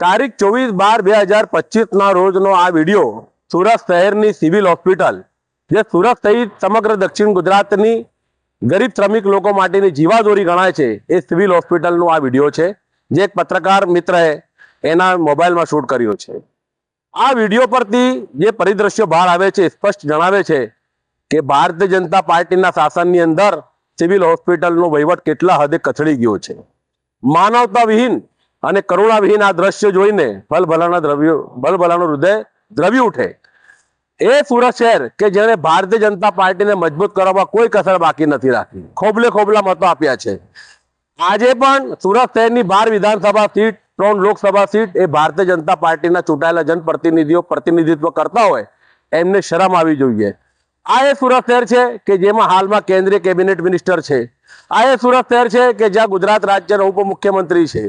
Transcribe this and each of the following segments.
તારીખ ચોવીસ બાર બે હજાર પચીસના રોજનો આ વીડિયો સુરત શહેરની સિવિલ હોસ્પિટલ, જે સુરત સહિત સમગ્ર દક્ષિણ ગુજરાતની ગરીબ શ્રમિક લોકો માટેની જીવાદોરી ગણાય છે, એ સિવિલ હોસ્પિટલનો આ વીડિયો છે. જે એક પત્રકાર મિત્રએ એના મોબાઈલમાં શૂટ કર્યો છે. આ વીડિયો પરથી જે પરિદ્રશ્યો બહાર આવે છે સ્પષ્ટ જણાવે છે કે ભારતીય જનતા પાર્ટીના શાસનની અંદર સિવિલ હોસ્પિટલનો વહીવટ કેટલા હદે કથળી ગયો છે. માનવતા વિહીન અને કરુણાવિહીન આ દ્રશ્ય જોઈને ભલભલાના દ્રવ્યો ભલભલાનું હૃદય દ્રવી ઉઠે. એ સુરત શહેર કે જેણે ભારતીય જનતા પાર્ટીને મજબૂત કરવામાં કોઈ કસર બાકી નથી રાખી. ખોબલે ખોબલા મતો આપ્યા છે. આજે પણ સુરત શહેરની બાર વિધાનસભા સીટ, ત્રણ લોકસભા સીટ એ ભારતીય જનતા પાર્ટીના ચૂંટાયેલા જનપ્રતિનિધિઓ પ્રતિનિધિત્વ કરતા હોય, એમને શરમ આવી જોઈએ. આ એ સુરત શહેર છે કે જેમાં હાલમાં કેન્દ્રીય કેબિનેટ મિનિસ્ટર છે. આ એ સુરત શહેર છે કે જ્યાં ગુજરાત રાજ્યના ઉપમુખ્યમંત્રી છે.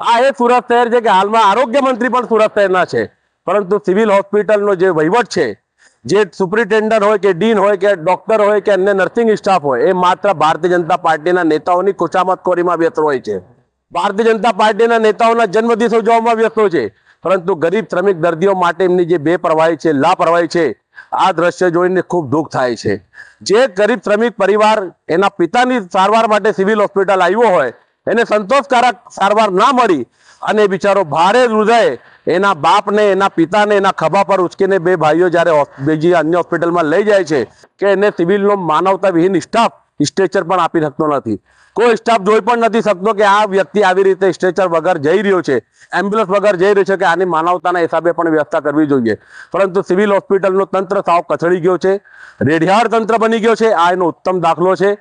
આ એ સુરત શહેર છે કે હાલમાં આરોગ્ય મંત્રી પણ સુરત શહેરના છે. પરંતુ સિવિલ હોસ્પિટલનો જે વહીવટ છે, જે સુપ્રિન્ટેન્ડન્ટ હોય કે ડીન હોય કે ડોક્ટર હોય કે અન્ય નર્સિંગ સ્ટાફ હોય, એ માત્ર ભારતીય જનતા પાર્ટીના નેતાઓની ખુશામતખોરીમાં વ્યસ્ત હોય છે. ભારતીય જનતા પાર્ટીના નેતાઓના જન્મદિવસ જોવામાં વ્યસ્ત છે. પરંતુ ગરીબ શ્રમિક દર્દીઓ માટે એમની જે બેપરવાહી છે, લાપરવાહી છે, આ દ્રશ્ય જોઈને ખૂબ દુઃખ થાય છે. જે ગરીબ શ્રમિક પરિવાર એના પિતાની સારવાર માટે સિવિલ હોસ્પિટલ આવ્યો હોય એને સંતોષકારક સારવાર ના મળી અને બિચારો ભારે હૃદય એના બાપને, એના પિતાને, એના ખભા પર ઉચકીને બે ભાઈઓ જ્યારે બીજી અન્ય હોસ્પિટલમાં લઈ જાય છે કે એને સિવિલનો માનવતા વિહીન સ્ટાફ સ્ટ્રેચર પણ આપી શકતો નથી. કોઈ સ્ટાફ જોઈ પણ નથી શકતો કે આ વ્યક્તિ આવી રીતે સ્ટ્રેચર વગર જઈ રહ્યો છે. એમ્બ્યુલન્સ વગર જઈ રહ્યો છે કે આની માનવતાના હિસાબે પણ વ્યવસ્થા કરવી જોઈએ. પરંતુ સિવિલ હોસ્પિટલનો તંત્ર સાવ કથળી ગયો છે. રેઢિયાળ તંત્ર બની ગયો છે. આ એનો ઉત્તમ દાખલો છે.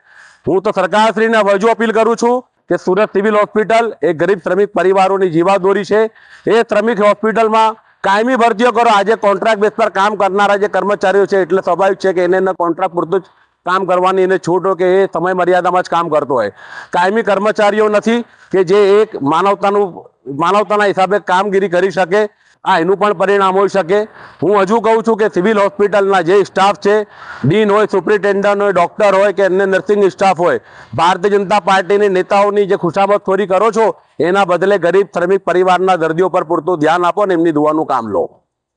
હું તો સરકારશ્રીને હજુ અપીલ કરું છું. કે સુરત સિવિલ હોસ્પિટલ એ ગરીબ શ્રમિક પરિવારોની જીવાદોરી છે. એ શ્રમિક હોસ્પિટલમાં કાયમી ભરતીઓ કરો. આજે કોન્ટ્રાક્ટ બેસ પર કામ કરનારા જે કર્મચારીઓ છે, એટલે સ્વાભાવિક છે કે એને કોન્ટ્રાક્ટ પૂરતું જ કામ કરવાની, એને છૂટ કે એ સમય મર્યાદામાં જ કામ કરતો હોય. કાયમી કર્મચારીઓ નથી કે જે એક માનવતાનું માનવતાના હિસાબે કામગીરી કરી શકે, આ એનું પણ પરિણામ હોઈ શકે. હું હજુ કહું છું કે સિવિલ હોસ્પિટલના જે સ્ટાફ છે, ડીન હોય, સુપ્રિન્ટેન્ડન્ટ હોય, ડોક્ટર હોય કે અન્ય નર્સિંગ સ્ટાફ હોય, ભારતીય જનતા પાર્ટીની નેતાઓની જે ખુશામતખોરી કરો છો, એના બદલે ગરીબ, શ્રમિક પરિવારના દર્દીઓ પર પૂરતું ધ્યાન આપો અને એમની દુવાનું કામ લો.